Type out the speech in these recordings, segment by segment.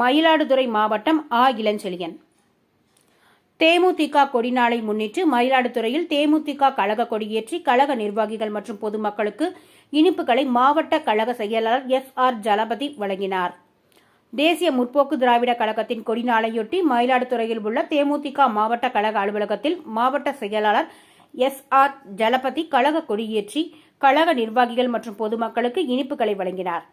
மயிலாடுதுறை மாவட்டம் ஆ. இளஞ்செழியன். தேமுதிக கொடிநாளை முன்னிட்டு மயிலாடுதுறையில் தேமுதிக கழக கொடியேற்றி கழக நிர்வாகிகள் மற்றும் பொதுமக்களுக்கு இனிப்புகளை மாவட்ட கழக செயலாளர் எஸ். ஆர். ஜலபதி வழங்கினார். தேசிய முற்போக்கு திராவிட கழகத்தின் கொடிநாளையொட்டி மயிலாடுதுறையில் உள்ள தேமுதிக மாவட்ட கழக அலுவலகத்தில் மாவட்ட செயலாளர் எஸ். ஆர். ஜலபதி கழக கொடியேற்றி கழக நிர்வாகிகள் மற்றும் பொதுமக்களுக்கு இனிப்புகளை வழங்கினார்.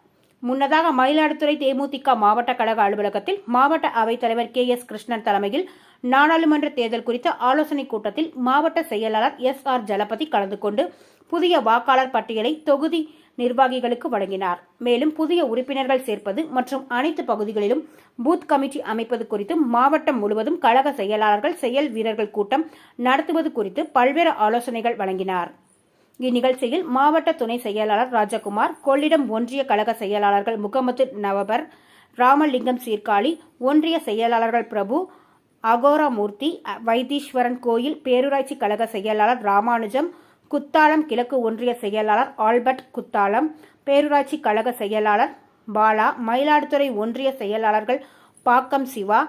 முன்னதாக மயிலாடுதுறை தேமுதிக மாவட்ட கழக அலுவலகத்தில் மாவட்ட அவைத்தலைவர் கே எஸ் கிருஷ்ணன் தலைமையில் நாடாளுமன்ற தேர்தல் குறித்த ஆலோசனைக் கூட்டத்தில் மாவட்ட செயலாளர் எஸ் ஆர் ஜலபதி கலந்து கொண்டு புதிய வாக்காளர் பட்டியலை தொகுதி நிர்வாகிகளுக்கு வழங்கினார். மேலும் புதிய உறுப்பினர்கள் சேர்ப்பது மற்றும் அனைத்து பகுதிகளிலும் பூத் கமிட்டி அமைப்பது குறித்தும் மாவட்டம் முழுவதும் கழக செயலாளர்கள் செயல் வீரர்கள் கூட்டம் நடத்துவது குறித்து பல்வேறு ஆலோசனைகள் வழங்கினார். இந்நிகழ்ச்சியில் மாவட்ட துணை செயலாளர் ராஜகுமார் கொள்ளிடம் ஒன்றிய கழக செயலாளர்கள் முகமது நவபர் ராமலிங்கம் சீர்காழி ஒன்றிய செயலாளர்கள் பிரபு அகோராமூர்த்தி வைத்தீஸ்வரன் கோயில் பேரூராட்சி கழக செயலாளர் ராமானுஜம் குத்தாலம் கிழக்கு ஒன்றிய செயலாளர் ஆல்பர்ட் குத்தாலம் பேரூராட்சி கழக செயலாளர் பாலா மயிலாடுதுறை ஒன்றிய செயலாளர்கள் பாக்கம் சிவா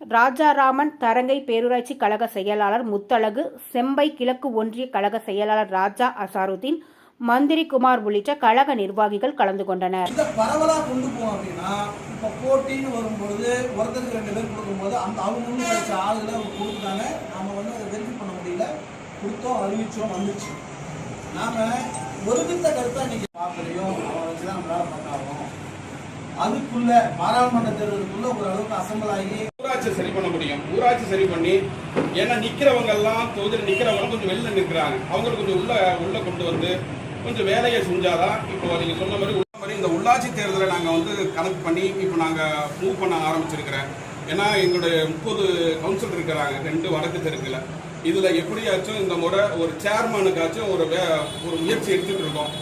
ராஜாராமன் தரங்கை பேரூராட்சி கழக செயலாளர் முத்தழகு செம்பை கிழக்கு ஒன்றிய கழக செயலாளர் ராஜா அசாருதீன் மந்திரி குமார் உள்ளிட்ட கழக நிர்வாகிகள் கலந்து கொண்டனர். இந்த பரவலாக கொண்டு போவோம் அப்படின்னா இப்போ போட்டின்னு வரும்பொழுது ஒருத்தருக்கு ரெண்டு பேர் கொடுக்கும்போது அந்த அவங்க கிடைச்ச ஆளுகளை அவங்க கொடுத்துட்டாங்க. நாம வந்து அதை வெரிஃபை பண்ண முடியல. கொடுத்தோம் அறிவிச்சோம் வந்துச்சு. நாம ஒருமித்த கருத்தை இன்னைக்கு பார்க்கலையும் அவன் வச்சு தான் நம்மளால பண்ணாகும் அதுக்குள்ள பாராளுமன்ற தேர்தலுக்குள்ள ஓரளவுக்கு அசம்பிள் ஆகி ஊராட்சி சரி பண்ண முடியும். ஊராட்சி சரி பண்ணி ஏன்னா நிக்கிறவங்க எல்லாம் தொகுதியில் நிக்கிறவங்க கொஞ்சம் வெளில நிற்கிறாங்க அவங்களுக்கு கொஞ்சம் உள்ள உள்ள கொண்டு வந்து கொஞ்சம் வேலையை செஞ்சாதான் இப்போ நீங்க சொன்ன மாதிரி உள்ள மாதிரி இந்த உள்ளாட்சி தேர்தலை நாங்கள் வந்து கணக்கு பண்ணி இப்போ நாங்கள் மூவ் பண்ண ஆரம்பிச்சிருக்கிறேன். ஏன்னா எங்களுடைய முப்பது கவுன்சில் இருக்கிறாங்க ரெண்டு வடக்கு தெருக்கில். இதில் எப்படியாச்சும் இந்த முறை ஒரு சேர்மனுக்காச்சும் ஒரு வே ஒரு முயற்சி எடுத்துகிட்டு இருக்கோம்.